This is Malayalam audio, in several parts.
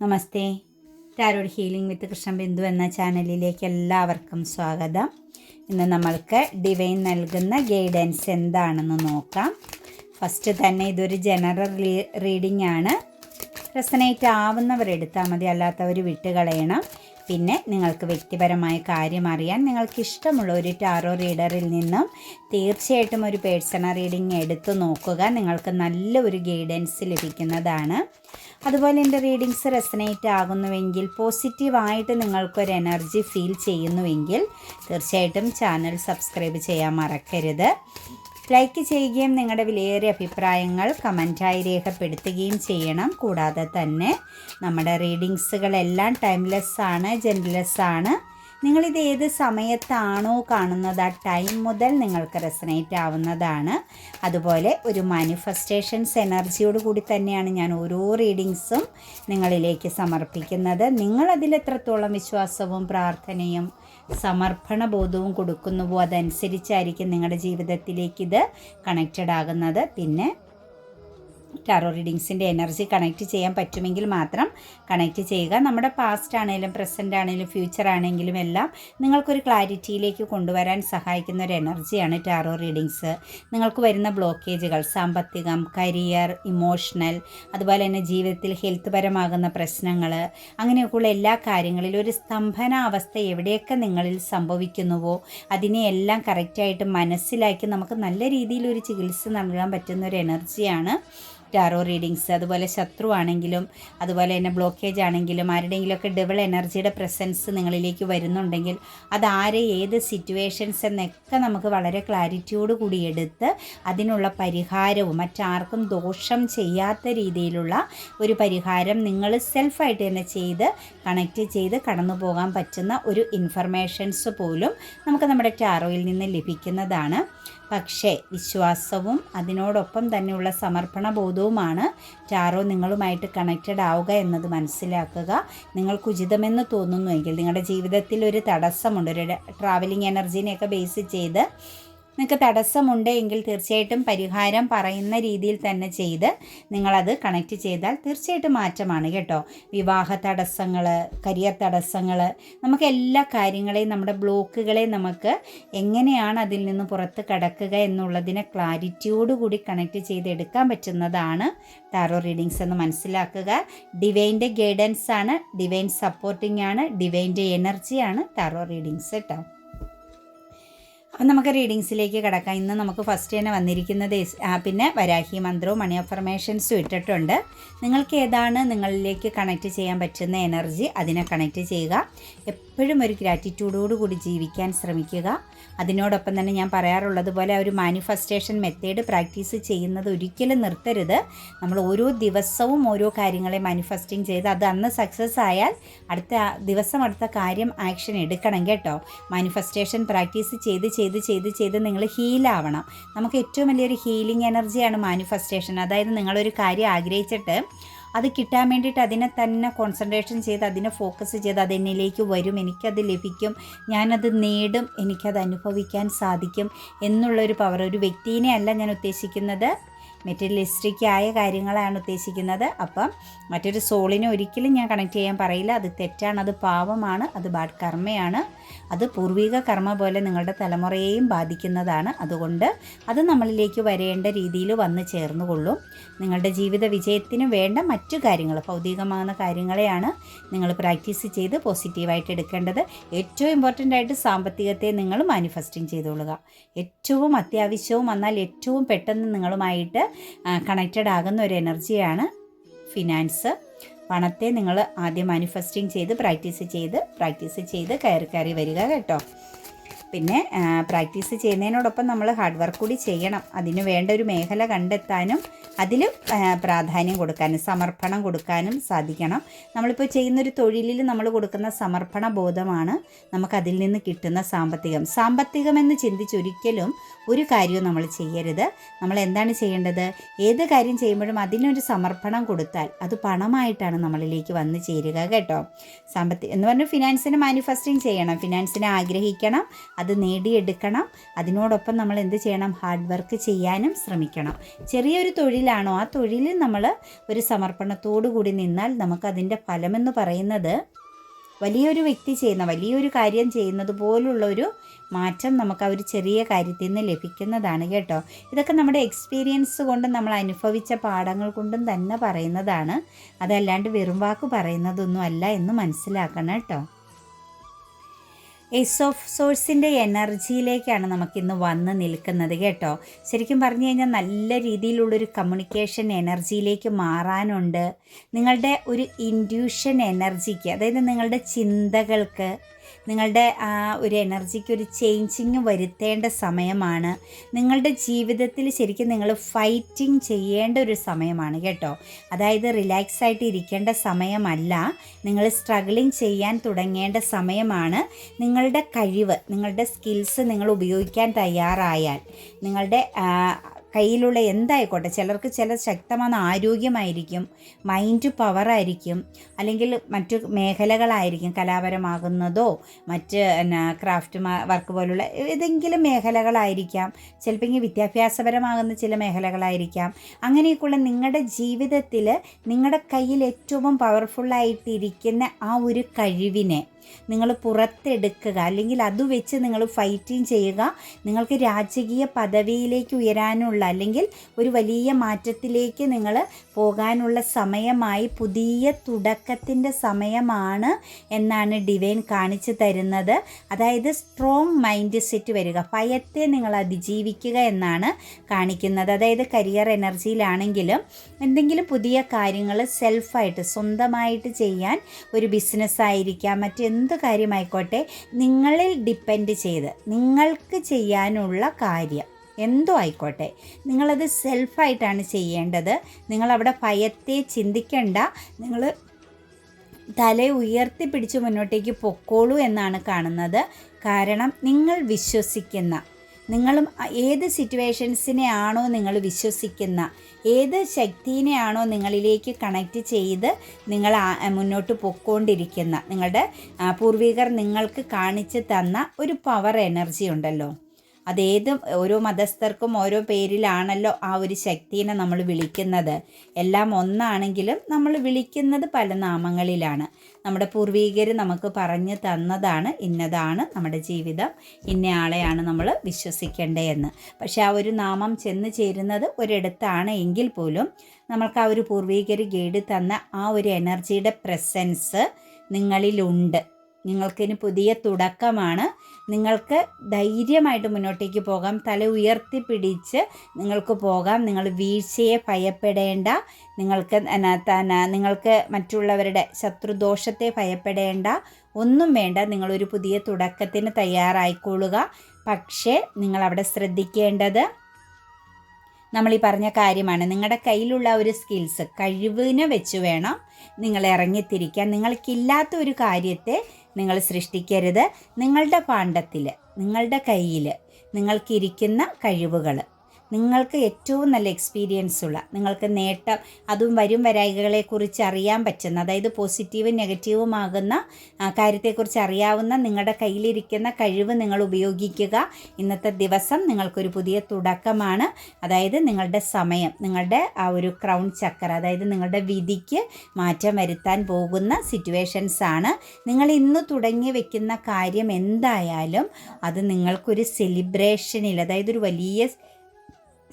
Namaste. Tarot healing with Krishnan Bindu എന്ന ചാനലിലേക്ക് എല്ലാവർക്കും സ്വാഗതം. ഇന്ന് നമ്മൾക്ക് ഡിവൈൻ നൽകുന്ന ഗൈഡൻസ് എന്താണെന്ന് നോക്കാം. ഫസ്റ്റ് തന്നെ ഇതൊരു ജനറൽ റീഡിംഗ് ആണ് റെസനേറ്റ് ആവുന്നവർ എടുത്താൽ മതി അല്ലാത്തവർ വിട്ടുകളയണം. പിന്നെ നിങ്ങൾക്ക് വ്യക്തിപരമായ കാര്യം അറിയാൻ നിങ്ങൾക്ക് ഇഷ്ടമുള്ള ഒരു ടാറോ റീഡറിൽ നിന്നും തീർച്ചയായിട്ടും ഒരു പേഴ്സണൽ റീഡിംഗ് എടുത്തു നോക്കുക. നിങ്ങൾക്ക് നല്ല ഒരു ഗൈഡൻസ് ലഭിക്കുന്നതാണ്. അതുപോലെ എന്റെ റീഡിങ്സ് റെസനേറ്റ് ആകുന്നുവെങ്കിൽ പോസിറ്റീവായിട്ട് നിങ്ങൾക്കൊരു എനർജി ഫീൽ ചെയ്യുന്നുവെങ്കിൽ തീർച്ചയായിട്ടും ചാനൽ സബ്സ്ക്രൈബ് ചെയ്യാൻ മറക്കരുത്. ലൈക്ക് ചെയ്യുകയും നിങ്ങളുടെ വിലയേറിയ അഭിപ്രായങ്ങൾ കമന്റായി രേഖപ്പെടുത്തുകയും ചെയ്യണം. കൂടാതെ തന്നെ നമ്മുടെ റീഡിങ്സുകളെല്ലാം ടൈംലെസ് ആണ് ജെൻലെസ് ആണ് നിങ്ങളിത് ഏത് സമയത്താണോ കാണുന്നത് ആ ടൈം മുതൽ നിങ്ങൾക്ക് റെസനേറ്റ് ആവുന്നതാണ്. അതുപോലെ ഒരു മാനിഫെസ്റ്റേഷൻസ് എനർജിയോട് കൂടി തന്നെയാണ് ഞാൻ ഓരോ റീഡിങ്സും നിങ്ങളിലേക്ക് സമർപ്പിക്കുന്നത്. നിങ്ങളതിൽ എത്രത്തോളം വിശ്വാസവും പ്രാർത്ഥനയും സമർപ്പണ ബോധവും കൊടുക്കുന്നുവോ അതനുസരിച്ചായിരിക്കും നിങ്ങളുടെ ജീവിതത്തിലേക്ക് ഇത് കണക്റ്റഡ് ആകുന്നത്. പിന്നെ ടാറോ റീഡിങ്സിന്റെ എനർജി കണക്റ്റ് ചെയ്യാൻ പറ്റുമെങ്കിൽ മാത്രം കണക്റ്റ് ചെയ്യുക. നമ്മുടെ പാസ്റ്റ് ആണെങ്കിലും പ്രസന്റ് ആണെങ്കിലും ഫ്യൂച്ചർ ആണെങ്കിലും എല്ലാം നിങ്ങൾക്കൊരു ക്ലാരിറ്റിയിലേക്ക് കൊണ്ടുവരാൻ സഹായിക്കുന്ന ഒരു എനർജിയാണ് ടാറോ റീഡിങ്സ് നിങ്ങൾക്ക് വരുന്ന ബ്ലോക്കേജുകൾ സാമ്പത്തികം കരിയർ ഇമോഷണൽ അതുപോലെ തന്നെ ജീവിതത്തിൽ ഹെൽത്ത് പരമാകുന്ന പ്രശ്നങ്ങൾ അങ്ങനെയൊക്കെയുള്ള എല്ലാ കാര്യങ്ങളിലും ഒരു സ്തംഭന അവസ്ഥ എവിടെയൊക്കെ നിങ്ങളിൽ സംഭവിക്കുന്നുവോ അതിനെയെല്ലാം കറക്റ്റായിട്ട് മനസ്സിലാക്കി നമുക്ക് നല്ല രീതിയിൽ ഒരു ചികിത്സ നൽകാൻ പറ്റുന്ന ഒരു എനർജിയാണ് ടാറോ റീഡിങ്സ് അതുപോലെ ശത്രു ആണെങ്കിലും അതുപോലെ തന്നെ ബ്ലോക്കേജ് ആണെങ്കിലും ആരുടെയെങ്കിലുമൊക്കെ ഡബിൾ എനർജിയുടെ പ്രസൻസ് നിങ്ങളിലേക്ക് വരുന്നുണ്ടെങ്കിൽ അത് ആരെ ഏത് സിറ്റുവേഷൻസ് എന്നൊക്കെ നമുക്ക് വളരെ ക്ലാരിറ്റിയോട് കൂടി എടുത്ത് അതിനുള്ള പരിഹാരവും മറ്റാർക്കും ദോഷം ചെയ്യാത്ത രീതിയിലുള്ള ഒരു പരിഹാരം നിങ്ങൾ സെൽഫായിട്ട് തന്നെ ചെയ്ത് കണക്റ്റ് ചെയ്ത് കടന്നു പോകാൻ പറ്റുന്ന ഒരു ഇൻഫർമേഷൻസ് പോലും നമുക്ക് നമ്മുടെ ടാറോയിൽ നിന്ന് ലഭിക്കുന്നതാണ്. പക്ഷേ വിശ്വാസവും അതിനോടൊപ്പം തന്നെയുള്ള സമർപ്പണ ബോധവുമാണ് ടാറോ നിങ്ങളുമായിട്ട് കണക്റ്റഡ് ആവുക എന്നത് മനസ്സിലാക്കുക. നിങ്ങൾക്ക് ഉചിതമെന്ന് തോന്നുന്നുവെങ്കിൽ നിങ്ങളുടെ ജീവിതത്തിൽ ഒരു തടസ്സമുണ്ട്. ഒരു ട്രാവലിംഗ് എനർജീനെയൊക്കെ ബേസ് ചെയ്ത് നിങ്ങൾക്ക് തടസ്സമുണ്ട് എങ്കിൽ തീർച്ചയായിട്ടും പരിഹാരം പറയുന്ന രീതിയിൽ തന്നെ ചെയ്ത് നിങ്ങളത് കണക്റ്റ് ചെയ്താൽ തീർച്ചയായിട്ടും മാറ്റമാണ് കേട്ടോ. വിവാഹ തടസ്സങ്ങൾ കരിയർ തടസ്സങ്ങൾ നമുക്ക് എല്ലാ കാര്യങ്ങളെയും നമ്മുടെ ബ്ലോക്കുകളെ നമുക്ക് എങ്ങനെയാണ് അതിൽ നിന്ന് പുറത്ത് കടക്കുക എന്നുള്ളതിനെ ക്ലാരിറ്റിയോടുകൂടി കണക്റ്റ് ചെയ്തെടുക്കാൻ പറ്റുന്നതാണ് ടാറോ റീഡിങ്സ് എന്ന് മനസ്സിലാക്കുക. ഡിവൈന്റെ ഗൈഡൻസ് ആണ് ഡിവൈൻ സപ്പോർട്ടിംഗ് ആണ് ഡിവൈന്റെ എനർജിയാണ് ടാറോ റീഡിങ്സ് കേട്ടോ. അപ്പം നമുക്ക് റീഡിങ്സിലേക്ക് കിടക്കാം. ഇന്ന് നമുക്ക് ഫസ്റ്റ് തന്നെ വന്നിരിക്കുന്നത് പിന്നെ വരാഹി മന്ത്രവും മണി അഫർമേഷൻസും ഇട്ടിട്ടുണ്ട്. നിങ്ങൾക്ക് ഏതാണ് നിങ്ങളിലേക്ക് കണക്റ്റ് ചെയ്യാൻ പറ്റുന്ന എനർജി അതിനെ കണക്റ്റ് ചെയ്യുക. എപ്പോഴും ഒരു ഗ്രാറ്റിറ്റ്യൂഡോട് കൂടി ജീവിക്കാൻ ശ്രമിക്കുക. അതിനോടൊപ്പം തന്നെ ഞാൻ പറയാറുള്ളത് പോലെ ഒരു മാനിഫെസ്റ്റേഷൻ മെത്തേഡ് പ്രാക്ടീസ് ചെയ്യുന്നത് ഒരിക്കലും നിർത്തരുത്. നമ്മൾ ഓരോ ദിവസവും ഓരോ കാര്യങ്ങളെ മാനിഫെസ്റ്റിംഗ് ചെയ്ത് അത് അന്ന് സക്സസ് ആയാൽ അടുത്ത ദിവസം അടുത്ത കാര്യം ആക്ഷൻ എടുക്കണം കേട്ടോ. മാനിഫെസ്റ്റേഷൻ പ്രാക്ടീസ് ചെയ്ത് ചെയ്ത് ചെയ്ത് ചെയ്ത് നിങ്ങൾ ഹീലാവണം നമുക്ക് ഏറ്റവും വലിയൊരു ഹീലിംഗ് എനർജിയാണ് മാനിഫെസ്റ്റേഷൻ അതായത് നിങ്ങളൊരു കാര്യം ആഗ്രഹിച്ചിട്ട് അത് കിട്ടാൻ വേണ്ടിയിട്ട് അതിനെ തന്നെ കോൺസെൻട്രേഷൻ ചെയ്ത് അതിനെ ഫോക്കസ് ചെയ്ത് അതെന്നിലേക്ക് വരും. എനിക്കത് ലഭിക്കും. ഞാനത് നേടും. എനിക്കത് അനുഭവിക്കാൻ സാധിക്കും എന്നുള്ളൊരു പവർ ഒരു വ്യക്തിനെ അല്ല ഞാൻ ഉദ്ദേശിക്കുന്നത്. മെറ്റീരിയലിസ്റ്റിക് ആയ കാര്യങ്ങളാണ് ഉദ്ദേശിക്കുന്നത്. അപ്പം മറ്റൊരു സോളിനെ ഒരിക്കലും ഞാൻ കണക്ട് ചെയ്യാൻ പറയില്ല. അത് തെറ്റാണ്. അത് പാവമാണ് അത് ബാഡ് കർമ്മയാണ് അത് പൂർവിക കർമ്മ പോലെ നിങ്ങളുടെ തലമുറയെയും ബാധിക്കുന്നതാണ്. അതുകൊണ്ട് അത് നമ്മളിലേക്ക് വരേണ്ട രീതിയിൽ വന്ന് ചേർന്നുകൊള്ളും. നിങ്ങളുടെ ജീവിത വിജയത്തിന് വേണ്ട മറ്റു കാര്യങ്ങൾ ഭൗതികമാകുന്ന കാര്യങ്ങളെയാണ് നിങ്ങൾ പ്രാക്ടീസ് ചെയ്ത് പോസിറ്റീവായിട്ട് എടുക്കേണ്ടത്. ഏറ്റവും ഇമ്പോർട്ടന്റ് ആയിട്ട് സാമ്പത്തികത്തെ നിങ്ങൾ മാനിഫെസ്റ്റിംഗ് ചെയ്തുകൊള്ളുക ഏറ്റവും അത്യാവശ്യവും എന്നാൽ ഏറ്റവും പെട്ടെന്ന് നിങ്ങളുമായിട്ട് കണക്റ്റഡ് ആകുന്ന ഒരു എനർജിയാണ് ഫിനാൻസ് പണത്തെ നിങ്ങൾ ആദ്യം മാനിഫെസ്റ്റിംഗ് ചെയ്ത് പ്രാക്ടീസ് ചെയ്ത് പ്രാക്ടീസ് ചെയ്ത് കയറി കയറി വരിക കേട്ടോ. പിന്നെ പ്രാക്ടീസ് ചെയ്യുന്നതിനോടൊപ്പം നമ്മൾ ഹാർഡ് വർക്ക് കൂടി ചെയ്യണം. അതിന് വേണ്ട ഒരു മേഖല കണ്ടെത്താനും അതിൽ പ്രാധാന്യം കൊടുക്കാനും സമർപ്പണം കൊടുക്കാനും സാധിക്കണം. നമ്മളിപ്പോൾ ചെയ്യുന്നൊരു തൊഴിലിൽ നമ്മൾ കൊടുക്കുന്ന സമർപ്പണ ബോധമാണ് നമുക്കതിൽ നിന്ന് കിട്ടുന്ന സാമ്പത്തികം. സാമ്പത്തികമെന്ന് ചിന്തിച്ചൊരിക്കലും ഒരു കാര്യവും നമ്മൾ ചെയ്യരുത്. നമ്മൾ എന്താണ് ചെയ്യേണ്ടത്? ഏത് കാര്യം ചെയ്യുമ്പോഴും അതിനൊരു സമർപ്പണം കൊടുത്താൽ അത് പണമായിട്ടാണ് നമ്മളിലേക്ക് വന്ന് ചേരുക കേട്ടോ. സാമ്പത്തിക എന്ന് പറഞ്ഞാൽ ഫിനാൻസിനെ മാനിഫെസ്റ്റിംഗ് ചെയ്യണം. ഫിനാൻസിനെ ആഗ്രഹിക്കണം. അത് നേടിയെടുക്കണം. അതിനോടൊപ്പം നമ്മൾ എന്ത് ചെയ്യണം? ഹാർഡ് വർക്ക് ചെയ്യാനും ശ്രമിക്കണം. ചെറിയൊരു തൊഴിലാണോ? ആ തൊഴിലിൽ നമ്മൾ ഒരു സമർപ്പണത്തോടു കൂടി നിന്നാൽ നമുക്കതിന്റെ ഫലമെന്ന് പറയുന്നത് വലിയൊരു വ്യക്തി ചെയ്യുന്ന വലിയൊരു കാര്യം ചെയ്യുന്നത് പോലുള്ള ഒരു മാറ്റം നമുക്ക് ആ ഒരു ചെറിയ കാര്യത്തിൽ നിന്ന് ലഭിക്കുന്നതാണ് കേട്ടോ. ഇതൊക്കെ നമ്മുടെ എക്സ്പീരിയൻസ് കൊണ്ടും നമ്മൾ അനുഭവിച്ച പാഠങ്ങൾ കൊണ്ടും തന്നെ പറയുന്നതാണ്. അതല്ലാണ്ട് വെറും വാക്ക് പറയുന്നതൊന്നും അല്ല എന്ന് മനസ്സിലാക്കണം കേട്ടോ. എസ് ഓഫ് സോഴ്സിന്റെ എനർജിയിലേക്കാണ് നമുക്കിന്ന് വന്ന് നിൽക്കുന്നത് കേട്ടോ. ശരിക്കും പറഞ്ഞു കഴിഞ്ഞാൽ നല്ല രീതിയിലുള്ളൊരു കമ്മ്യൂണിക്കേഷൻ എനർജിയിലേക്ക് മാറാനുണ്ട്. നിങ്ങളുടെ ഒരു ഇൻഡ്യൂഷൻ എനർജിക്ക് അതായത് നിങ്ങളുടെ ചിന്തകൾക്ക് നിങ്ങളുടെ ആ ഒരു എനർജിക്ക് ഒരു ചേഞ്ചിങ് വരുത്തേണ്ട സമയമാണ്. നിങ്ങളുടെ ജീവിതത്തിൽ ശരിക്കും നിങ്ങൾ ഫൈറ്റിംഗ് ചെയ്യേണ്ട ഒരു സമയമാണ് കേട്ടോ. അതായത് റിലാക്സ് ആയിട്ട് ഇരിക്കേണ്ട സമയമല്ല. നിങ്ങൾ സ്ട്രഗിളിങ് ചെയ്യാൻ തുടങ്ങേണ്ട സമയമാണ്. നിങ്ങളുടെ കഴിവ് നിങ്ങളുടെ സ്കിൽസ് നിങ്ങൾ ഉപയോഗിക്കാൻ തയ്യാറായാൽ നിങ്ങളുടെ കയ്യിലുള്ള എന്തായിക്കോട്ടെ ചിലർക്ക് ചില ശക്തമായ ആരോഗ്യമായിരിക്കും മൈൻഡ് പവറായിരിക്കും അല്ലെങ്കിൽ മറ്റു മേഖലകളായിരിക്കും കലാപരമാകുന്നതോ മറ്റ് എന്നാ ക്രാഫ്റ്റ് വർക്ക് പോലുള്ള ഏതെങ്കിലും മേഖലകളായിരിക്കാം ചിലപ്പോൾ വിദ്യാഭ്യാസപരമാകുന്ന ചില മേഖലകളായിരിക്കാം. അങ്ങനെയൊക്കെയുള്ള നിങ്ങളുടെ ജീവിതത്തിൽ നിങ്ങളുടെ കയ്യിൽ ഏറ്റവും പവർഫുള്ളായിട്ടിരിക്കുന്ന ആ ഒരു കഴിവിനെ നിങ്ങൾ പുറത്തെടുക്കുക. അല്ലെങ്കിൽ അത് വെച്ച് നിങ്ങൾ ഫൈറ്റിങ് ചെയ്യുക. നിങ്ങൾക്ക് രാജകീയ പദവിയിലേക്ക് ഉയരാനുള്ള അല്ലെങ്കിൽ ഒരു വലിയ മാറ്റത്തിലേക്ക് നിങ്ങൾ പോകാനുള്ള സമയമായി പുതിയ തുടക്കത്തിന്റെ സമയമാണ് എന്നാണ് ഡിവൈൻ കാണിച്ചു തരുന്നത്. അതായത് സ്ട്രോങ് മൈൻഡ് സെറ്റ് വരിക. ഭയത്തെ നിങ്ങൾ അതിജീവിക്കുക എന്നാണ് കാണിക്കുന്നത്. അതായത് കരിയർ എനർജിയിലാണെങ്കിലും എന്തെങ്കിലും പുതിയ കാര്യങ്ങൾ സെൽഫായിട്ട് സ്വന്തമായിട്ട് ചെയ്യാൻ ഒരു ബിസിനസ് ആയിരിക്കാം. മറ്റെന്ത് കാര്യമായിക്കോട്ടെ നിങ്ങളിൽ ഡിപ്പെൻഡ് ചെയ്ത് നിങ്ങൾക്ക് ചെയ്യാനുള്ള കാര്യം എന്തോ ആയിക്കോട്ടെ. നിങ്ങളത് സെൽഫായിട്ടാണ് ചെയ്യേണ്ടത്. നിങ്ങളവിടെ ഭയത്തെ ചിന്തിക്കേണ്ട. നിങ്ങൾ തല ഉയർത്തി പിടിച്ച് മുന്നോട്ടേക്ക് പൊക്കോളൂ എന്നാണ് കാണുന്നത്. കാരണം നിങ്ങൾ വിശ്വസിക്കുന്ന നിങ്ങളും ഏത് സിറ്റുവേഷൻസിനെയാണോ നിങ്ങൾ വിശ്വസിക്കുന്ന ഏത് ശക്തിനെയാണോ നിങ്ങളിലേക്ക് കണക്റ്റ് ചെയ്ത് നിങ്ങൾ മുന്നോട്ട് പൊക്കോണ്ടിരിക്കുന്ന നിങ്ങളുടെ പൂർവികർ നിങ്ങൾക്ക് കാണിച്ചു തന്ന ഒരു പവർ എനർജി ഉണ്ടല്ലോ. അതേത് ഓരോ മതസ്ഥർക്കും ഓരോ പേരിലാണല്ലോ ആ ഒരു ശക്തിനെ നമ്മൾ വിളിക്കുന്നത്. എല്ലാം ഒന്നാണെങ്കിലും നമ്മൾ വിളിക്കുന്നത് പല നാമങ്ങളിലാണ്. നമ്മുടെ പൂർവീകർ നമുക്ക് പറഞ്ഞു തന്നതാണ് ഇന്നതാണ് നമ്മുടെ ജീവിതം ഇന്നയാളെയാണ് നമ്മൾ വിശ്വസിക്കേണ്ടതെന്ന്. പക്ഷെ ആ ഒരു നാമം ചെന്ന് ചേരുന്നത് ഒരിടത്താണ് എങ്കിൽ പോലും നമ്മൾക്ക് ആ ഒരു പൂർവീകർ ഗൈഡ് തന്ന ആ ഒരു എനർജിയുടെ പ്രസൻസ് നിങ്ങളിലുണ്ട്. നിങ്ങൾക്കിന് പുതിയ തുടക്കമാണ്. നിങ്ങൾക്ക് ധൈര്യമായിട്ട് മുന്നോട്ടേക്ക് പോകാം. തല ഉയർത്തി പിടിച്ച് നിങ്ങൾക്ക് പോകാം. നിങ്ങൾ വീഴ്ചയെ ഭയപ്പെടേണ്ട. നിങ്ങൾക്ക് നിങ്ങൾക്ക് മറ്റുള്ളവരുടെ ശത്രുദോഷത്തെ ഭയപ്പെടേണ്ട. ഒന്നും വേണ്ട. നിങ്ങളൊരു പുതിയ തുടക്കത്തിന് തയ്യാറായിക്കൊള്ളുക. പക്ഷേ നിങ്ങൾ അവിടെ ശ്രദ്ധിക്കേണ്ടത് നമ്മൾ ഈ പറഞ്ഞ കാര്യമാണ്. നിങ്ങളുടെ കയ്യിലുള്ള ഒരു സ്കിൽസ് കഴിവിനെ വെച്ച് വേണം നിങ്ങൾ ഇറങ്ങിത്തിരിക്കാൻ. നിങ്ങൾക്കില്ലാത്ത ഒരു കാര്യത്തെ നിങ്ങൾ സൃഷ്ടിക്കരുത് നിങ്ങളുടെ പാണ്ഡത്തിൽ നിങ്ങളുടെ കയ്യിൽ നിങ്ങൾക്കിരിക്കുന്ന കഴിവുകൾ നിങ്ങൾക്ക് ഏറ്റവും നല്ല എക്സ്പീരിയൻസ് ഉള്ള നിങ്ങൾക്ക് നേട്ടം അതും വരും വരായികളെക്കുറിച്ച് അറിയാൻ പറ്റുന്ന അതായത് പോസിറ്റീവും നെഗറ്റീവുമാകുന്ന കാര്യത്തെക്കുറിച്ച് അറിയാവുന്ന നിങ്ങളുടെ കയ്യിലിരിക്കുന്ന കഴിവ് നിങ്ങൾ ഉപയോഗിക്കുക. ഇന്നത്തെ ദിവസം നിങ്ങൾക്കൊരു പുതിയ തുടക്കമാണ്. അതായത് നിങ്ങളുടെ സമയം നിങ്ങളുടെ ആ ഒരു ക്രൗൺ ചക്കർ അതായത് നിങ്ങളുടെ വിധിക്ക് മാറ്റം വരുത്താൻ പോകുന്ന സിറ്റുവേഷൻസ് ആണ്. നിങ്ങൾ ഇന്ന് തുടങ്ങി വെക്കുന്ന കാര്യം എന്തായാലും അത് നിങ്ങൾക്കൊരു സെലിബ്രേഷനിൽ അതായത് ഒരു വലിയ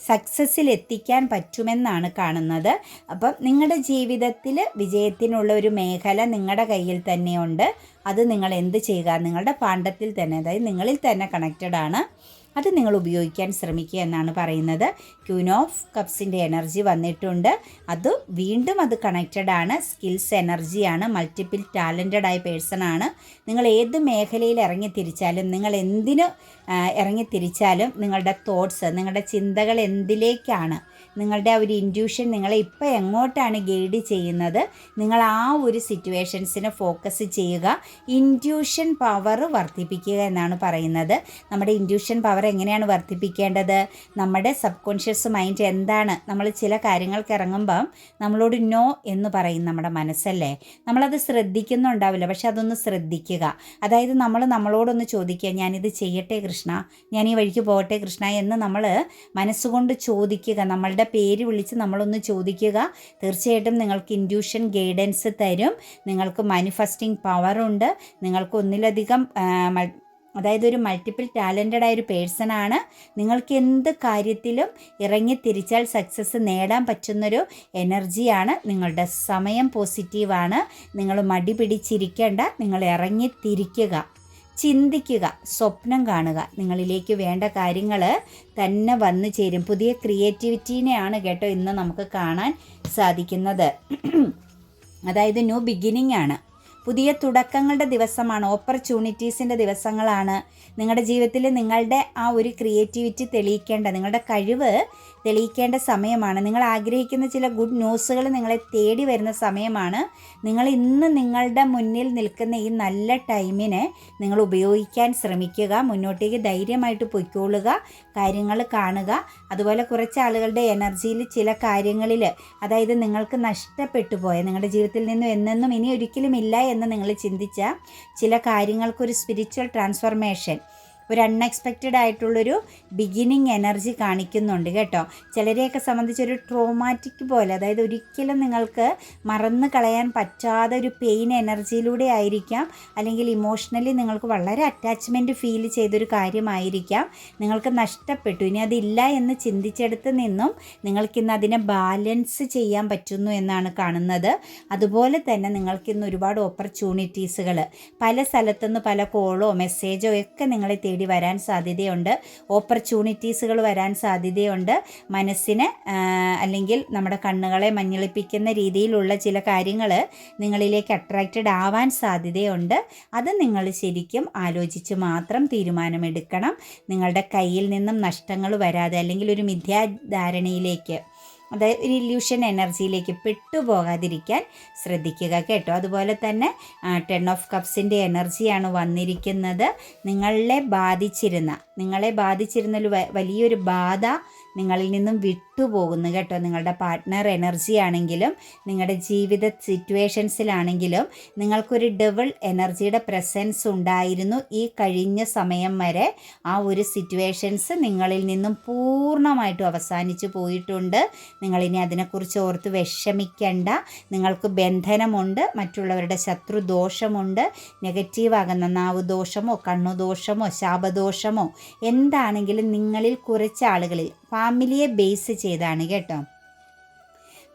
സക്സസ്സിൽ എത്തിക്കാൻ പറ്റുമെന്നാണ് കാണുന്നത്. അപ്പം നിങ്ങളുടെ ജീവിതത്തിൽ വിജയത്തിനുള്ള ഒരു മേഖല നിങ്ങളുടെ കയ്യിൽ തന്നെയുണ്ട്. അത് നിങ്ങൾ എന്ത് ചെയ്യുക? നിങ്ങളുടെ പാണ്ഡത്തിൽ തന്നെ അതായത് നിങ്ങളിൽ തന്നെ കണക്റ്റഡ് ആണ്. അത് നിങ്ങൾ ഉപയോഗിക്കാൻ ശ്രമിക്കുക എന്നാണ് പറയുന്നത്. ക്യൂനോഫ് കപ്സിന്റെ എനർജി വന്നിട്ടുണ്ട്. അത് വീണ്ടും അത് കണക്റ്റഡ് ആണ്. സ്കിൽസ് എനർജിയാണ് മൾട്ടിപ്പിൾ ടാലന്റഡ് ആയ പേഴ്സൺ ആണ്. നിങ്ങൾ ഏത് മേഖലയിൽ ഇറങ്ങി തിരിച്ചാലും നിങ്ങൾ എന്തിന് ഇറങ്ങി തിരിച്ചാലും നിങ്ങളുടെ തോട്ട്സ് നിങ്ങളുടെ ചിന്തകൾ എന്തിലേക്കാണ് നിങ്ങളുടെ ആ ഒരു ഇൻഡ്യൂഷൻ നിങ്ങളെ ഇപ്പോൾ എങ്ങോട്ടാണ് ഗൈഡ് ചെയ്യുന്നത്? നിങ്ങൾ ആ ഒരു സിറ്റുവേഷൻസിനെ ഫോക്കസ് ചെയ്യുക. ഇൻഡ്യൂഷൻ പവർ വർദ്ധിപ്പിക്കുക എന്നാണ് പറയുന്നത്. നമ്മുടെ ഇൻഡ്യൂഷൻ പവർ എങ്ങനെയാണ് വർദ്ധിപ്പിക്കേണ്ടത്? നമ്മുടെ സബ് കോൺഷ്യസ് മൈൻഡ് എന്താണ്? നമ്മൾ ചില കാര്യങ്ങൾക്ക് ഇറങ്ങുമ്പം നമ്മളോട് നോ എന്ന് പറയും നമ്മുടെ മനസ്സല്ലേ? നമ്മളത് ശ്രദ്ധിക്കുന്നുണ്ടാവില്ല. പക്ഷെ അതൊന്ന് ശ്രദ്ധിക്കുക. അതായത് നമ്മൾ നമ്മളോടൊന്ന് ചോദിക്കുക ഞാനിത് ചെയ്യട്ടെ കൃഷ്ണ? ഞാൻ ഈ വഴിക്ക് പോകട്ടെ കൃഷ്ണ? എന്ന് നമ്മൾ മനസ്സുകൊണ്ട് ചോദിക്കുക. നമ്മളുടെ പേര് വിളിച്ച് നമ്മളൊന്ന് ചോദിക്കുക. തീർച്ചയായിട്ടും നിങ്ങൾക്ക് ഇൻഡ്യൂഷൻ ഗൈഡൻസ് തരും. നിങ്ങൾക്ക് മാനിഫെസ്റ്റിംഗ് പവറുണ്ട് നിങ്ങൾക്ക് ഒന്നിലധികം അതായത് ഒരു മൾട്ടിപ്പിൾ ടാലന്റഡ് ആയ ഒരു പേഴ്സണാണ് നിങ്ങൾക്ക് എന്ത് കാര്യത്തിലും ഇറങ്ങി തിരിച്ചാൽ സക്സസ് നേടാൻ പറ്റുന്നൊരു എനർജിയാണ് നിങ്ങളുടെ സമയം പോസിറ്റീവാണ് നിങ്ങൾ മടി പിടിച്ചിരിക്കേണ്ട. നിങ്ങൾ ഇറങ്ങി തിരിക്കുക. ചിന്തിക്കുക സ്വപ്നം കാണുക. നിങ്ങളിലേക്ക് വേണ്ട കാര്യങ്ങൾ തന്നെ വന്നു ചേരും. പുതിയ ക്രിയേറ്റിവിറ്റീനെയാണ് കേട്ടോ ഇന്ന് നമുക്ക് കാണാൻ സാധിക്കുന്നത്. അതായത് ന്യൂ ബിഗിനിങ് ആണ്. പുതിയ തുടക്കങ്ങളുടെ ദിവസമാണ് ഓപ്പർച്യൂണിറ്റീസിന്റെ ദിവസങ്ങളാണ്. നിങ്ങളുടെ ജീവിതത്തിൽ നിങ്ങളുടെ ആ ഒരു ക്രിയേറ്റിവിറ്റി തെളിയിക്കേണ്ട നിങ്ങളുടെ കഴിവ് തെളിയിക്കേണ്ട സമയമാണ്. നിങ്ങൾ ആഗ്രഹിക്കുന്ന ചില ഗുഡ് ന്യൂസുകൾ നിങ്ങളെ തേടി വരുന്ന സമയമാണ്. നിങ്ങൾ ഇന്ന് നിങ്ങളുടെ മുന്നിൽ നിൽക്കുന്ന ഈ നല്ല ടൈമിനെ നിങ്ങൾ ഉപയോഗിക്കാൻ ശ്രമിക്കുക. മുന്നോട്ടേക്ക് ധൈര്യമായിട്ട് പൊയ്ക്കൊള്ളുക കാര്യങ്ങൾ കാണുക. അതുപോലെ കുറച്ച് ആളുകളുടെ എനർജിയിൽ ചില കാര്യങ്ങളിൽ അതായത് നിങ്ങൾക്ക് നഷ്ടപ്പെട്ടു പോയ നിങ്ങളുടെ ജീവിതത്തിൽ നിന്നും എന്നെന്നും ഇനി ഒരിക്കലും ഇല്ല എന്ന് നിങ്ങൾ ചിന്തിച്ച ചില കാര്യങ്ങൾക്കൊരു സ്പിരിച്വൽ ട്രാൻസ്ഫർമേഷൻ ഒരു അൺഎക്സ്പെക്റ്റഡ് ആയിട്ടുള്ളൊരു ബിഗിനിങ് എനർജി കാണിക്കുന്നുണ്ട് കേട്ടോ. ചിലരെയൊക്കെ സംബന്ധിച്ചൊരു ട്രോമാറ്റിക് പോലെ അതായത് ഒരിക്കലും നിങ്ങൾക്ക് മറന്നു കളയാൻ പറ്റാതെ ഒരു പെയിൻ എനർജിയിലൂടെ ആയിരിക്കാം. അല്ലെങ്കിൽ ഇമോഷണലി നിങ്ങൾക്ക് വളരെ അറ്റാച്ച്മെന്റ് ഫീൽ ചെയ്തൊരു കാര്യമായിരിക്കാം. നിങ്ങൾക്ക് നഷ്ടപ്പെട്ടു. ഇനി അതില്ല എന്ന് ചിന്തിച്ചെടുത്ത് നിന്നും നിങ്ങൾക്കിന്ന് അതിനെ ബാലൻസ് ചെയ്യാൻ പറ്റുന്നു എന്നാണ് കാണുന്നത്. അതുപോലെ തന്നെ നിങ്ങൾക്കിന്ന് ഒരുപാട് ഓപ്പർച്യൂണിറ്റീസുകൾ പല സ്ഥലത്തുനിന്ന് പല കോളോ മെസ്സേജോ ഒക്കെ നിങ്ങളെ തേടി വരാൻ സാധ്യതയുണ്ട്. ഓപ്പർച്യൂണിറ്റീസുകൾ വരാൻ സാധ്യതയുണ്ട്. മനസ്സിന് അല്ലെങ്കിൽ നമ്മുടെ കണ്ണുകളെ മഞ്ഞളിപ്പിക്കുന്ന രീതിയിലുള്ള ചില കാര്യങ്ങൾ നിങ്ങളിലേക്ക് അട്രാക്റ്റഡ് ആവാൻ സാധ്യതയുണ്ട്. അത് നിങ്ങൾ ശരിക്കും ആലോചിച്ച് മാത്രം തീരുമാനമെടുക്കണം. നിങ്ങളുടെ കയ്യിൽ നിന്നും നഷ്ടങ്ങൾ വരാതെ അല്ലെങ്കിൽ ഒരു മിഥ്യാധാരണയിലേക്ക് അതായത് ഒരു ഇല്യൂഷൻ എനർജിയിലേക്ക് പെട്ടുപോകാതിരിക്കാൻ ശ്രദ്ധിക്കുക കേട്ടോ. അതുപോലെ തന്നെ ടെൻ ഓഫ് കപ്സിന്റെ എനർജിയാണ് വന്നിരിക്കുന്നത്. നിങ്ങളെ ബാധിച്ചിരുന്ന നിങ്ങളെ ബാധിച്ചിരുന്ന ഒരു വലിയൊരു ബാധ നിങ്ങളിൽ നിന്നും വിട്ടുപോകുന്നു കേട്ടോ. നിങ്ങളുടെ പാർട്ട്ണർ എനർജി ആണെങ്കിലും നിങ്ങളുടെ ജീവിത സിറ്റുവേഷൻസിലാണെങ്കിലും നിങ്ങൾക്കൊരു ഡബിൾ എനർജിയുടെ പ്രസൻസ് ഉണ്ടായിരുന്നു ഈ കഴിഞ്ഞ സമയം വരെ. ആ ഒരു സിറ്റുവേഷൻസ് നിങ്ങളിൽ നിന്നും പൂർണമായിട്ടും അവസാനിച്ചു പോയിട്ടുണ്ട്. നിങ്ങളിനി അതിനെക്കുറിച്ച് ഓർത്ത് വിഷമിക്കേണ്ട. നിങ്ങൾക്ക് ബന്ധനമുണ്ട് മറ്റുള്ളവരുടെ ശത്രുദോഷമുണ്ട്. നെഗറ്റീവ് ആകുന്ന നാവ് ദോഷമോ കണ്ണുദോഷമോ ശാപദോഷമോ എന്താണെങ്കിലും നിങ്ങളിൽ കുറച്ച് ആളുകളിൽ ഫാമിലിയെ ബേസ് ചെയ്താണ് കേട്ടോ.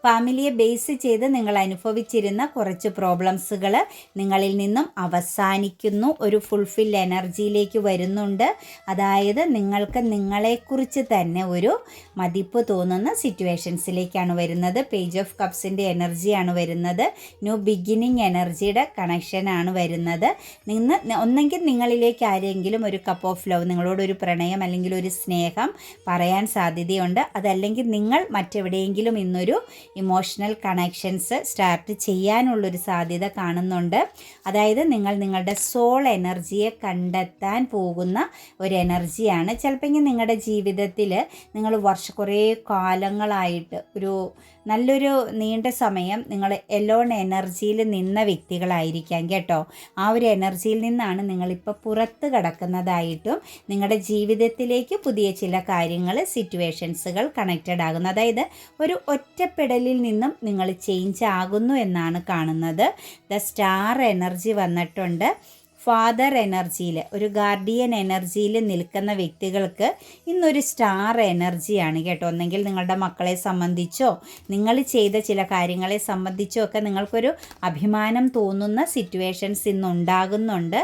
ഫാമിലിയെ ബേസ് ചെയ്ത് നിങ്ങൾ അനുഭവിച്ചിരുന്ന കുറച്ച് പ്രോബ്ലംസുകൾ നിങ്ങളിൽ നിന്നും അവസാനിക്കുന്നു. ഒരു ഫുൾഫിൽ എനർജിയിലേക്ക് വരുന്നുണ്ട്. അതായത് നിങ്ങൾക്ക് നിങ്ങളെക്കുറിച്ച് തന്നെ ഒരു മതിപ്പ് തോന്നുന്ന സിറ്റുവേഷൻസിലേക്കാണ് വരുന്നത്. പേജ് ഓഫ് കപ്സിന്റെ എനർജിയാണ് വരുന്നത്. ന്യൂ ബിഗിനിങ് എനർജിയുടെ കണക്ഷനാണ് വരുന്നത്. നിന്ന് ഒന്നെങ്കിൽ നിങ്ങളിലേക്ക് ആരെങ്കിലും ഒരു കപ്പ് ഓഫ് ലവ് നിങ്ങളോടൊരു പ്രണയം അല്ലെങ്കിൽ ഒരു സ്നേഹം പറയാൻ സാധ്യതയുണ്ട്. അതല്ലെങ്കിൽ നിങ്ങൾ മറ്റെവിടെയെങ്കിലും ഇന്നൊരു ഇമോഷണൽ കണക്ഷൻസ് സ്റ്റാർട്ട് ചെയ്യാനുള്ളൊരു സാധ്യത കാണുന്നുണ്ട്. അതായത് നിങ്ങൾ നിങ്ങളുടെ സോൾ എനർജിയെ കണ്ടെത്താൻ പോകുന്ന ഒരു എനർജിയാണ് ചിലപ്പോൾ നിങ്ങളുടെ ജീവിതത്തിൽ നിങ്ങൾ വർഷ കുറേ കാലങ്ങളായിട്ട് ഒരു നല്ലൊരു നീണ്ട സമയം നിങ്ങൾ എലോൺ എനർജിയിൽ നിന്ന വ്യക്തികളായിരിക്കാം കേട്ടോ. ആ ഒരു എനർജിയിൽ നിന്നാണ് നിങ്ങളിപ്പോൾ പുറത്ത് കടക്കുന്നതായിട്ടും നിങ്ങളുടെ ജീവിതത്തിലേക്ക് പുതിയ ചില കാര്യങ്ങൾ സിറ്റുവേഷൻസുകൾ കണക്റ്റഡ് ആകുന്നു അതായത് ഒരു ഒറ്റപ്പെടലിൽ നിന്നും നിങ്ങൾ ചേഞ്ച് ആകുന്നു എന്നാണ് കാണുന്നത്. ദ സ്റ്റാർ എനർജി വന്നിട്ടുണ്ട്. ഫാദർ എനർജിയിൽ ഒരു ഗാർഡിയൻ എനർജിയിൽ നിൽക്കുന്ന വ്യക്തികൾക്ക് ഇന്നൊരു സ്റ്റാർ എനർജിയാണ് കേട്ടോ. ഒന്നെങ്കിൽ നിങ്ങളുടെ മക്കളെ സംബന്ധിച്ചോ നിങ്ങൾ ചെയ്ത ചില കാര്യങ്ങളെ സംബന്ധിച്ചോ ഒക്കെ നിങ്ങൾക്കൊരു അഭിമാനം തോന്നുന്ന സിറ്റുവേഷൻസ് ഇന്ന് ഉണ്ടാകുന്നുണ്ട്.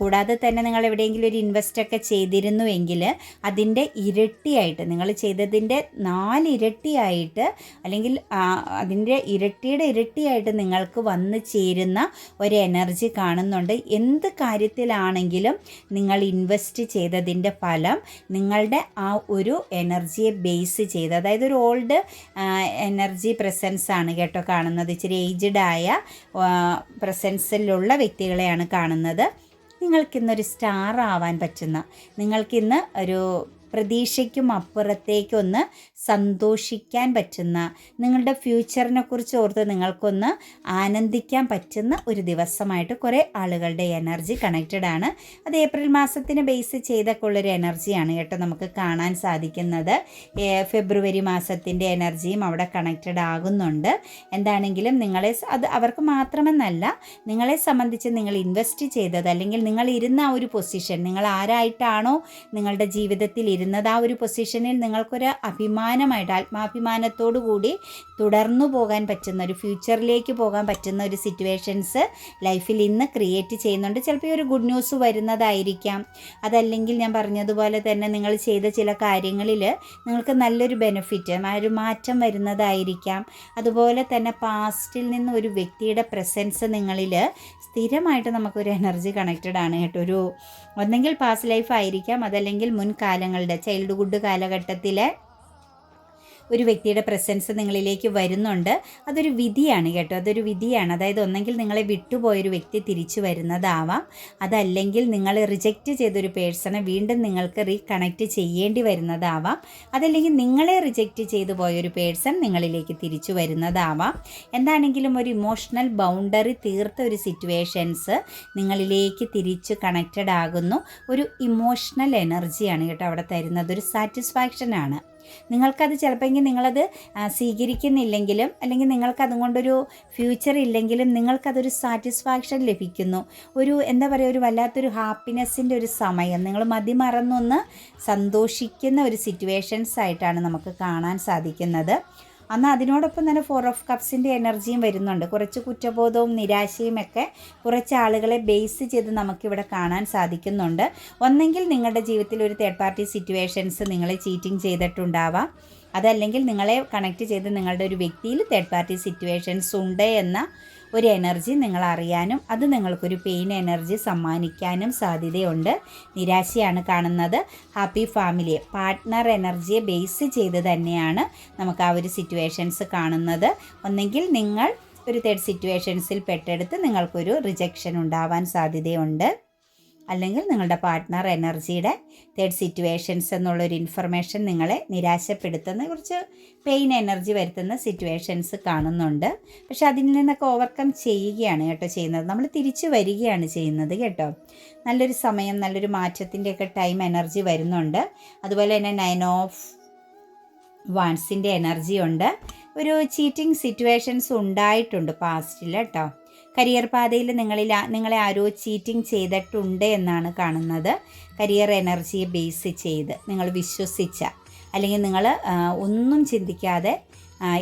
കൂടാതെ തന്നെ നിങ്ങൾ എവിടെയെങ്കിലും ഒരു ഇൻവെസ്റ്റ് ഒക്കെ ചെയ്തിരുന്നുവെങ്കിൽ അതിന്റെ ഇരട്ടിയായിട്ട് നിങ്ങൾ ചെയ്തതിന്റെ നാലിരട്ടിയായിട്ട് അല്ലെങ്കിൽ അതിന്റെ ഇരട്ടിയുടെ ഇരട്ടിയായിട്ട് നിങ്ങൾക്ക് വന്നു ചേരുന്ന ഒരു എനർജി കാണുന്നുണ്ട്. എന്ത് കാര്യത്തിലാണെങ്കിലും നിങ്ങൾ ഇൻവെസ്റ്റ് ചെയ്തതിന്റെ ഫലം നിങ്ങളുടെ ആ ഒരു എനർജിയെ ബേസ് ചെയ്ത് അതായത് ഒരു ഓൾഡ് എനർജി പ്രസൻസ് ആണ് കേട്ടോ കാണുന്നത്. ഇച്ചിരി ഏജ്ഡ് ആയ പ്രസൻസിലുള്ള വ്യക്തികളെയാണ് കാണുന്നത്. നിങ്ങൾക്കിന്നൊരു സ്റ്റാർ ആവാൻ പറ്റുന്ന നിങ്ങൾക്കിന്ന് ഒരു പ്രതീക്ഷയ്ക്കും അപ്പുറത്തേക്കൊന്ന് സന്തോഷിക്കാൻ പറ്റുന്ന നിങ്ങളുടെ ഫ്യൂച്ചറിനെ കുറിച്ച് ഓർത്ത് നിങ്ങൾക്കൊന്ന് ആനന്ദിക്കാൻ പറ്റുന്ന ഒരു ദിവസമായിട്ട് കുറേ ആളുകളുടെ എനർജി കണക്റ്റഡ് ആണ്. അത് ഏപ്രിൽ മാസത്തിന് ബേസ് ചെയ്തൊക്കെ ഉള്ളൊരു എനർജിയാണ് കേട്ടോ നമുക്ക് കാണാൻ സാധിക്കുന്നത്. ഫെബ്രുവരി മാസത്തിന്റെ എനർജിയും അവിടെ കണക്റ്റഡ് ആകുന്നുണ്ട്. എന്താണെങ്കിലും നിങ്ങളെ അത് അവർക്ക് മാത്രമെന്നല്ല നിങ്ങളെ സംബന്ധിച്ച് നിങ്ങൾ ഇൻവെസ്റ്റ് ചെയ്തത് അല്ലെങ്കിൽ നിങ്ങൾ ഇരുന്ന ആ ഒരു പൊസിഷൻ നിങ്ങൾ ആരായിട്ടാണോ നിങ്ങളുടെ ജീവിതത്തിൽ ഇരുന്നത് ആ ഒരു പൊസിഷനിൽ നിങ്ങൾക്കൊരു അഭിമാനമായിട്ട് ആത്മാഭിമാനത്തോടു കൂടി തുടർന്നു പോകാൻ പറ്റുന്ന ഒരു ഫ്യൂച്ചറിലേക്ക് പോകാൻ പറ്റുന്ന ഒരു സിറ്റുവേഷൻസ് ലൈഫിൽ ഇന്ന് ക്രിയേറ്റ് ചെയ്യുന്നുണ്ട്. ചിലപ്പോൾ ഈ ഒരു ഗുഡ് ന്യൂസ് വരുന്നതായിരിക്കാം. അതല്ലെങ്കിൽ ഞാൻ പറഞ്ഞതുപോലെ തന്നെ നിങ്ങൾ ചെയ്ത ചില കാര്യങ്ങളിൽ നിങ്ങൾക്ക് നല്ലൊരു ബെനിഫിറ്റ് ഒരു മാറ്റം വരുന്നതായിരിക്കാം. അതുപോലെ തന്നെ പാസ്റ്റിൽ നിന്ന് ഒരു വ്യക്തിയുടെ പ്രസൻസ് നിങ്ങളിൽ സ്ഥിരമായിട്ട് നമുക്കൊരു എനർജി കണക്റ്റഡ് ആണ് കേട്ടോ. ഒരു ഒന്നെങ്കിൽ പാസ്റ്റ് ലൈഫ് ആയിരിക്കാം അതല്ലെങ്കിൽ മുൻകാലങ്ങളുടെ ചൈൽഡ്ഹുഡ് കാലഘട്ടത്തിലെ ഒരു വ്യക്തിയുടെ പ്രസൻസ് നിങ്ങളിലേക്ക് വരുന്നുണ്ട്. അതൊരു വിധിയാണ് കേട്ടോ. അതൊരു വിധിയാണ്. അതായത് ഒന്നെങ്കിൽ നിങ്ങളെ വിട്ടുപോയൊരു വ്യക്തി തിരിച്ചു വരുന്നതാവാം. അതല്ലെങ്കിൽ നിങ്ങൾ റിജക്റ്റ് ചെയ്തൊരു പേഴ്സണെ വീണ്ടും നിങ്ങൾക്ക് റീകണക്ട് ചെയ്യേണ്ടി വരുന്നതാവാം. അതല്ലെങ്കിൽ നിങ്ങളെ റിജക്റ്റ് ചെയ്തു പോയൊരു പേഴ്സൺ നിങ്ങളിലേക്ക് തിരിച്ചു വരുന്നതാവാം. എന്താണെങ്കിലും ഒരു ഇമോഷണൽ ബൗണ്ടറി തീർത്ത ഒരു സിറ്റുവേഷൻസ് നിങ്ങളിലേക്ക് തിരിച്ച് കണക്റ്റഡ് ആകുന്നു. ഒരു ഇമോഷണൽ എനർജിയാണ് കേട്ടോ അവിടെ തരുന്നത്. ഒരു സാറ്റിസ്ഫാക്ഷനാണ് നിങ്ങൾക്കത് ചിലപ്പോൾ നിങ്ങളത് സ്വീകരിക്കുന്നില്ലെങ്കിലും അല്ലെങ്കിൽ നിങ്ങൾക്കതും കൊണ്ടൊരു ഫ്യൂച്ചർ ഇല്ലെങ്കിലും നിങ്ങൾക്കതൊരു സാറ്റിസ്ഫാക്ഷൻ ലഭിക്കുന്നു. ഒരു എന്താ പറയുക ഒരു വല്ലാത്തൊരു ഹാപ്പിനെസ്സിന്റെ ഒരു സമയം. നിങ്ങൾ മതിമറന്നൊന്ന് സന്തോഷിക്കുന്ന ഒരു സിറ്റുവേഷൻസ് ആയിട്ടാണ് നമുക്ക് കാണാൻ സാധിക്കുന്നത്. അന്ന് അതിനോടൊപ്പം തന്നെ ഫോർ ഓഫ് കപ്സിന്റെ എനർജിയും വരുന്നുണ്ട്. കുറച്ച് കുറ്റബോധവും നിരാശയും ഒക്കെ കുറച്ച് ആളുകളെ ബേസ് ചെയ്ത് നമുക്കിവിടെ കാണാൻ സാധിക്കുന്നുണ്ട്. ഒന്നെങ്കിൽ നിങ്ങളുടെ ജീവിതത്തിൽ ഒരു തേർഡ് പാർട്ടി സിറ്റുവേഷൻസ് നിങ്ങളെ ചീറ്റിംഗ് ചെയ്തിട്ടുണ്ടാവാം. അതല്ലെങ്കിൽ നിങ്ങളെ കണക്ട് ചെയ്ത് നിങ്ങളുടെ ഒരു വ്യക്തിയിൽ തേർഡ് പാർട്ടി സിറ്റുവേഷൻസ് ഉണ്ട് എന്ന ഒരു എനർജി നിങ്ങൾ അറിയാനും അത് നിങ്ങൾക്കൊരു പെയിൻ എനർജി സമ്മാനിക്കാനും സാധ്യതയുണ്ട്. നിരാശയാണ് കാണുന്നത്. ഹാപ്പി ഫാമിലിയെ പാർട്ട്ണർ എനർജിയെ ബേസ് ചെയ്ത് തന്നെയാണ് നമുക്ക് ആ ഒരു സിറ്റുവേഷൻസ് കാണുന്നത്. ഒന്നെങ്കിൽ നിങ്ങൾ ഒരു തേർഡ് സിറ്റുവേഷൻസിൽ പെട്ടെടുത്ത് നിങ്ങൾക്കൊരു റിജക്ഷൻ ഉണ്ടാവാൻ സാധ്യതയുണ്ട്. അല്ലെങ്കിൽ നിങ്ങളുടെ പാർട്ട്ണർ എനർജിയുടെ തേർഡ് സിറ്റുവേഷൻസ് എന്നുള്ളൊരു ഇൻഫർമേഷൻ നിങ്ങളെ നിരാശപ്പെടുത്തുന്ന കുറച്ച് പെയിൻ എനർജി വരുത്തുന്ന സിറ്റുവേഷൻസ് കാണുന്നുണ്ട്. പക്ഷെ അതിൽ നിന്നൊക്കെ ഓവർകം ചെയ്യുകയാണ് കേട്ടോ ചെയ്യുന്നത്. നമ്മൾ തിരിച്ചു വരികയാണ് ചെയ്യുന്നത് കേട്ടോ. നല്ലൊരു സമയം നല്ലൊരു മാറ്റത്തിന്റെയൊക്കെ ടൈം എനർജി വരുന്നുണ്ട്. അതുപോലെ തന്നെ നയൻ ഓഫ് വാൻസിന്റെ എനർജി ഉണ്ട്. ഒരു ചീറ്റിംഗ് സിറ്റുവേഷൻസ് ഉണ്ടായിട്ടുണ്ട് പാസ്റ്റിൽ കേട്ടോ. കരിയർ പാതയിൽ നിങ്ങളിൽ നിങ്ങളെ ആരോ ചീറ്റിംഗ് ചെയ്തിട്ടുണ്ട് എന്നാണ് കാണുന്നത്. കരിയർ എനർജിയെ ബേസ് ചെയ്ത് നിങ്ങൾ വിശ്വസിച്ച അല്ലെങ്കിൽ നിങ്ങൾ ഒന്നും ചിന്തിക്കാതെ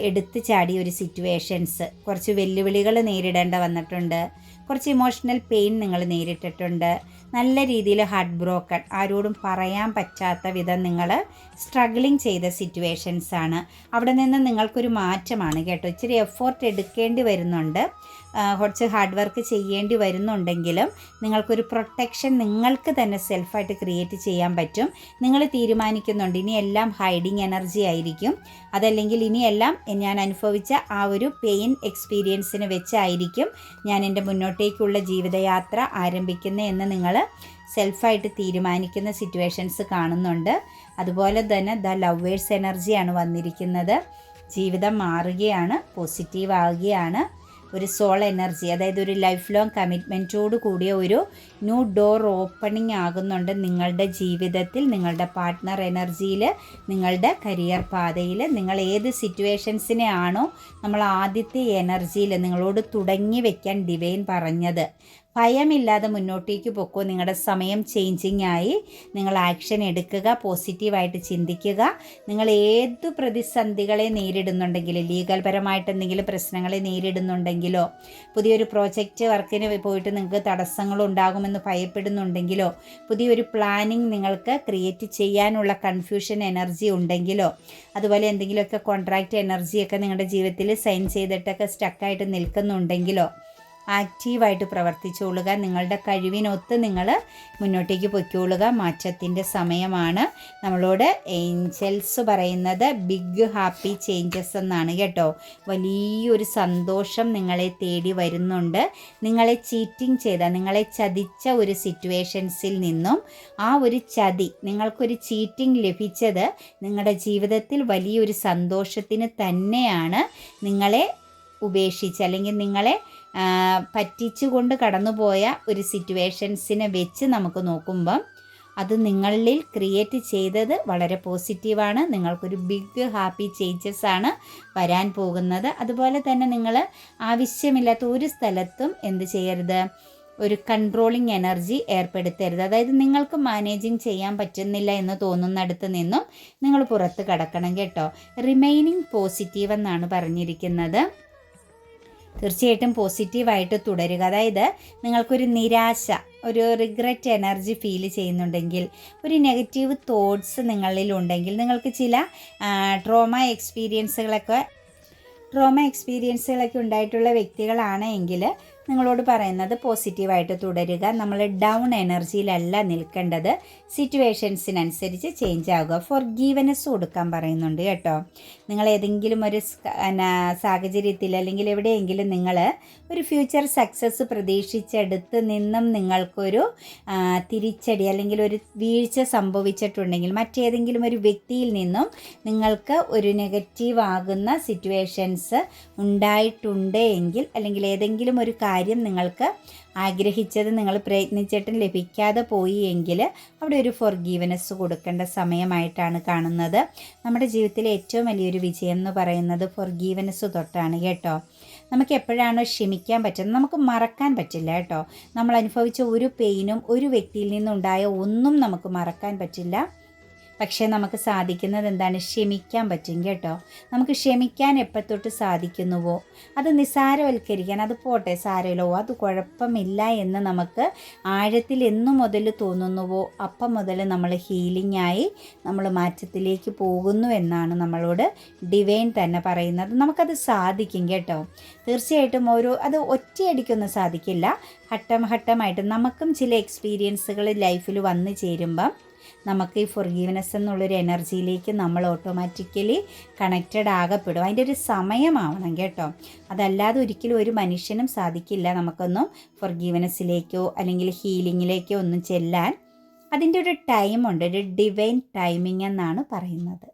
എടുത്തു ചാടിയ ഒരു സിറ്റുവേഷൻസ് കുറച്ച് വെല്ലുവിളികൾ നേരിടേണ്ട വന്നിട്ടുണ്ട്. കുറച്ച് ഇമോഷണൽ പെയിൻ നിങ്ങൾ നേരിട്ടിട്ടുണ്ട്. നല്ല രീതിയിൽ ഹാർട്ട് ബ്രോക്കൺ ആരോടും പറയാൻ പറ്റാത്ത വിധം നിങ്ങൾ സ്ട്രഗ്ലിങ് ചെയ്ത സിറ്റുവേഷൻസ് ആണ്. അവിടെ നിന്ന് നിങ്ങൾക്കൊരു മാറ്റമാണ് കേട്ടോ. ഇച്ചിരി എഫോർട്ട് എടുക്കേണ്ടി വരുന്നുണ്ട്. കുറച്ച് ഹാർഡ് വർക്ക് ചെയ്യേണ്ടി വരുന്നുണ്ടെങ്കിലും നിങ്ങൾക്കൊരു പ്രൊട്ടക്ഷൻ നിങ്ങൾക്ക് തന്നെ സെൽഫായിട്ട് ക്രിയേറ്റ് ചെയ്യാൻ പറ്റും. നിങ്ങൾ തീരുമാനിക്കുന്നുണ്ട് ഇനി എല്ലാം ഹൈഡിങ് എനർജി ആയിരിക്കും. അതല്ലെങ്കിൽ ഇനിയെല്ലാം ഞാൻ അനുഭവിച്ച ആ ഒരു പെയിൻ എക്സ്പീരിയൻസിന് വെച്ചായിരിക്കും ഞാൻ എന്റെ മുന്നോട്ടേക്കുള്ള ജീവിതയാത്ര ആരംഭിക്കുന്നത് എന്ന് നിങ്ങൾ സെൽഫായിട്ട് തീരുമാനിക്കുന്ന സിറ്റുവേഷൻസ് കാണുന്നുണ്ട്. അതുപോലെ തന്നെ ദ ലവേഴ്സ് എനർജിയാണ് വന്നിരിക്കുന്നത്. ജീവിതം മാറുകയാണ് പോസിറ്റീവ് ആവുകയാണ്. ഒരു സോൾ എനർജി അതായത് ഒരു ലൈഫ് ലോങ് കമ്മിറ്റ്മെന്റോട് കൂടിയ ഒരു ന്യൂ ഡോർ ഓപ്പണിംഗ് ആകുന്നുണ്ട് നിങ്ങളുടെ ജീവിതത്തിൽ നിങ്ങളുടെ പാർട്ട്ണർ എനർജിയിൽ നിങ്ങളുടെ കരിയർ പാതയിൽ നിങ്ങൾ ഏത് സിറ്റുവേഷൻസിനെ ആണോ നമ്മൾ ആദ്യത്തെ എനർജിയിൽ നിങ്ങളോട് തുടങ്ങി വയ്ക്കാൻ ഡിവൈൻ പറഞ്ഞത്. ഭയമില്ലാതെ മുന്നോട്ടേക്ക് പൊക്കോ. നിങ്ങളുടെ സമയം ചേഞ്ചിങ് ആയി. നിങ്ങൾ ആക്ഷൻ എടുക്കുക പോസിറ്റീവായിട്ട് ചിന്തിക്കുക. നിങ്ങൾ ഏത് പ്രതിസന്ധികളെ നേരിടുന്നുണ്ടെങ്കിൽ ലീഗൽ പരമായിട്ട് എന്തെങ്കിലും പ്രശ്നങ്ങളെ നേരിടുന്നുണ്ടെങ്കിലോ പുതിയൊരു പ്രോജക്റ്റ് വർക്കിന് പോയിട്ട് നിങ്ങൾക്ക് തടസ്സങ്ങൾ ഉണ്ടാകുമെന്ന് ഭയപ്പെടുന്നുണ്ടെങ്കിലോ പുതിയൊരു പ്ലാനിങ് നിങ്ങൾക്ക് ക്രിയേറ്റ് ചെയ്യാനുള്ള കൺഫ്യൂഷൻ എനർജി ഉണ്ടെങ്കിലോ അതുപോലെ എന്തെങ്കിലുമൊക്കെ കോൺട്രാക്റ്റ് എനർജിയൊക്കെ നിങ്ങളുടെ ജീവിതത്തിൽ സൈൻ ചെയ്തിട്ടൊക്കെ സ്റ്റക്കായിട്ട് നിൽക്കുന്നുണ്ടെങ്കിലോ ആക്റ്റീവായിട്ട് പ്രവർത്തിച്ചുകൊള്ളുക നിങ്ങളുടെ കഴിവിനൊത്ത് നിങ്ങൾ മുന്നോട്ടേക്ക് പൊയ്ക്കോളുക മാറ്റത്തിന്റെ സമയമാണ്. നമ്മളോട് ഏഞ്ചൽസ് പറയുന്നത് ബിഗ് ഹാപ്പി ചേഞ്ചസ് എന്നാണ് കേട്ടോ. വലിയൊരു സന്തോഷം നിങ്ങളെ തേടി വരുന്നുണ്ട്. നിങ്ങളെ ചീറ്റിംഗ് ചെയ്ത നിങ്ങളെ ചതിച്ച ഒരു സിറ്റുവേഷൻസിൽ നിന്നും ആ ഒരു ചതി നിങ്ങൾക്കൊരു ചീറ്റിംഗ് ലഭിച്ചത് നിങ്ങളുടെ ജീവിതത്തിൽ വലിയൊരു സന്തോഷത്തിന് തന്നെയാണ്. നിങ്ങളെ ഉപേക്ഷിച്ച് അല്ലെങ്കിൽ നിങ്ങളെ പറ്റിച്ചുകൊണ്ട് കടന്നുപോയ ഒരു സിറ്റുവേഷൻസിനെ വെച്ച് നമുക്ക് നോക്കുമ്പം അത് നിങ്ങളിൽ ക്രിയേറ്റ് ചെയ്തത് വളരെ പോസിറ്റീവാണ്. നിങ്ങൾക്കൊരു ബിഗ് ഹാപ്പി ചേഞ്ചസ് ആണ് വരാൻ പോകുന്നത്. അതുപോലെ തന്നെ നിങ്ങൾ ആവശ്യമില്ലാത്ത ഒരു സ്ഥലത്തും എന്ത് ചെയ്യരുത്? ഒരു കൺട്രോളിങ് എനർജി ഏർപ്പെടുത്തരുത്. അതായത് നിങ്ങൾക്ക് മാനേജിങ് ചെയ്യാൻ പറ്റുന്നില്ല എന്ന് തോന്നുന്നിടത്ത് നിന്നും നിങ്ങൾ പുറത്ത് കടക്കണം കേട്ടോ. റിമൈനിങ് പോസിറ്റീവ് എന്നാണ് പറഞ്ഞിരിക്കുന്നത്. തീർച്ചയായിട്ടും പോസിറ്റീവായിട്ട് തുടരുക. അതായത് നിങ്ങൾക്കൊരു നിരാശ ഒരു റിഗ്രറ്റ് എനർജി ഫീൽ ചെയ്യുന്നുണ്ടെങ്കിൽ ഒരു നെഗറ്റീവ് തോട്ട്സ് നിങ്ങളിൽ ഉണ്ടെങ്കിൽ നിങ്ങൾക്ക് ചില ട്രോമ എക്സ്പീരിയൻസുകളൊക്കെ ട്രോമ എക്സ്പീരിയൻസുകളൊക്കെ ഉണ്ടായിട്ടുള്ള വ്യക്തികളാണ് എങ്കിൽ നിങ്ങളോട് പറയുന്നത് പോസിറ്റീവായിട്ട് തുടരുക. നമ്മൾ ഡൗൺ എനർജിയിലല്ല നിൽക്കേണ്ടത്. സിറ്റുവേഷൻസിനനുസരിച്ച് ചേഞ്ച് ആവുക ഫോർ ഗീവനസ് കൊടുക്കാൻ പറയുന്നുണ്ട് കേട്ടോ. നിങ്ങൾ ഏതെങ്കിലും ഒരു സാഹചര്യത്തിൽ അല്ലെങ്കിൽ എവിടെയെങ്കിലും നിങ്ങൾ ഒരു ഫ്യൂച്ചർ സക്സസ് പ്രതീക്ഷിച്ചെടുത്ത് നിന്നും നിങ്ങൾക്കൊരു തിരിച്ചടി അല്ലെങ്കിൽ ഒരു വീഴ്ച സംഭവിച്ചിട്ടുണ്ടെങ്കിൽ മറ്റേതെങ്കിലും ഒരു വ്യക്തിയിൽ നിന്നും നിങ്ങൾക്ക് ഒരു നെഗറ്റീവ് ആകുന്ന സിറ്റുവേഷൻസ് ഉണ്ടായിട്ടുണ്ട് എങ്കിൽ അല്ലെങ്കിൽ ഏതെങ്കിലും ഒരു കാര്യം നിങ്ങൾക്ക് ആഗ്രഹിച്ചത് നിങ്ങൾ പ്രയത്നിച്ചിട്ടും ലഭിക്കാതെ പോയി എങ്കിൽ അവിടെ ഒരു ഫോർഗീവനസ് കൊടുക്കേണ്ട സമയമായിട്ടാണ് കാണുന്നത്. നമ്മുടെ ജീവിതത്തിലെ ഏറ്റവും വലിയൊരു വിജയം എന്ന് പറയുന്നത് ഫോർഗീവനസ് തൊട്ടാണ് കേട്ടോ. നമുക്ക് എപ്പോഴാണോ ക്ഷമിക്കാൻ പറ്റുന്നത്? നമുക്ക് മറക്കാൻ പറ്റില്ല കേട്ടോ. നമ്മൾ അനുഭവിച്ച ഒരു പെയിനും ഒരു വ്യക്തിയിൽ നിന്നുണ്ടായ ഒന്നും നമുക്ക് മറക്കാൻ പറ്റില്ല. പക്ഷേ നമുക്ക് സാധിക്കുന്നത് എന്താണ്? ക്ഷമിക്കാൻ പറ്റും കേട്ടോ. നമുക്ക് ക്ഷമിക്കാൻ എപ്പോഴത്തൊട്ട് സാധിക്കുന്നുവോ? അത് നിസ്സാരവൽക്കരിക്കാൻ അത് പോട്ടെ സാരമില്ലോ. അത് കുഴപ്പമില്ല എന്ന് നമുക്ക് ആഴത്തിൽ എന്നു മുതൽ തോന്നുന്നുവോ? അപ്പം മുതൽ നമ്മൾ ഹീലിംഗ് ആയി നമ്മൾ മാറ്റത്തിലേക്ക് പോകുന്നു എന്നാണ് നമ്മളോട് ഡിവൈൻ തന്നെ പറയുന്നത്. നമുക്കത് സാധിക്കും കേട്ടോ. തീർച്ചയായിട്ടും ഓരോ അത് ഒറ്റയടിക്കൊന്നും സാധിക്കില്ല. ഘട്ടം ഘട്ടമായിട്ട് നമുക്കും ചില എക്സ്പീരിയൻസുകൾ ലൈഫിൽ വന്നു ചേരുമ്പം നമുക്ക് ഈ ഫൊർഗീവ്നെസ് എന്നുള്ളൊരു എനർജിയിലേക്ക് നമ്മൾ ഓട്ടോമാറ്റിക്കലി കണക്റ്റഡ് ആകപ്പെടും. അതിന്റെ ഒരു സമയമാവണം കേട്ടോ. അതല്ലാതെ ഒരിക്കലും ഒരു മനുഷ്യനും സാധിക്കില്ല നമുക്കൊന്നും ഫൊർഗീവ്നെസ്സിലേക്കോ അല്ലെങ്കിൽ ഹീലിങ്ങിലേക്കോ ഒന്നും ചെല്ലാൻ. അതിന്റെ ഒരു ടൈമുണ്ട് ഒരു ഡിവൈൻ ടൈമിംഗ് എന്നാണ് പറയുന്നത്.